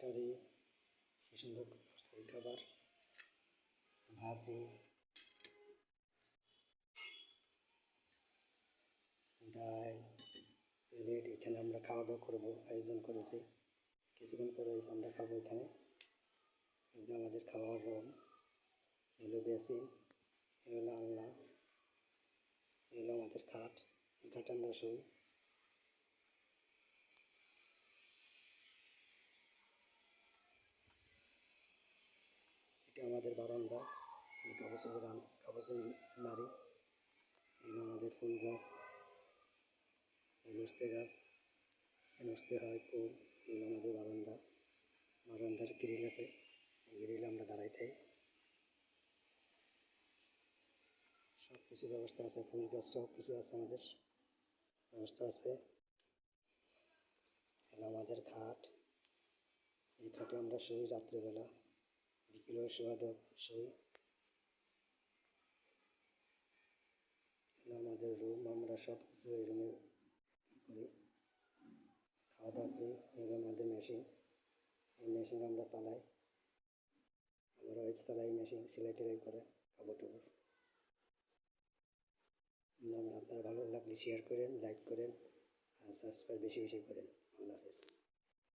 তরকারি কি সুন্দর খাবার ভাজি, ডাল, প্লেট, এখানে আমরা খাওয়া দাওয়া করব, আয়োজন করেছি। কিছুক্ষণ পরে আমরা খাব এখানে। এই যে আমাদের খাওয়ার রুম এগুলো বেসিন এগুলো আলনা এগুলো আমাদের খাট। এই খাটে আমরা শুই। এটা আমাদের বারান্দা কাগজের গান কাগজের নারী এগুলো আমাদের ফুল গাছ, এই লুস্তে গাছ, এই হয় ফুল এগুলো আমাদের বারান্দা, বারান্দার গ্রিল আছে গ্রিলে আমরা দাঁড়াই থাই। সব কিছু ব্যবস্থা আছে, ফুল গাছ সব কিছু আছে আমাদের, ব্যবস্থা আছে। আমাদের খাট, এই খাটে আমরা শুই রাত্রেবেলা। দাও শুই এগুলো আমাদের রুম আমরা সব কিছু এই রুমে করি খাওয়া দাওয়া করি এগুলো আমাদের মেশিন এই মেশিন আমরা চালাই আমার ওয়াইফ চালাই মেশিন সেলাই টেলাই করে টাপড় আমার আপনার ভালো লাগলে শেয়ার করেন লাইক করেন আর সাবস্ক্রাইব বেশি বেশি করেন আল্লাহ হাফেজ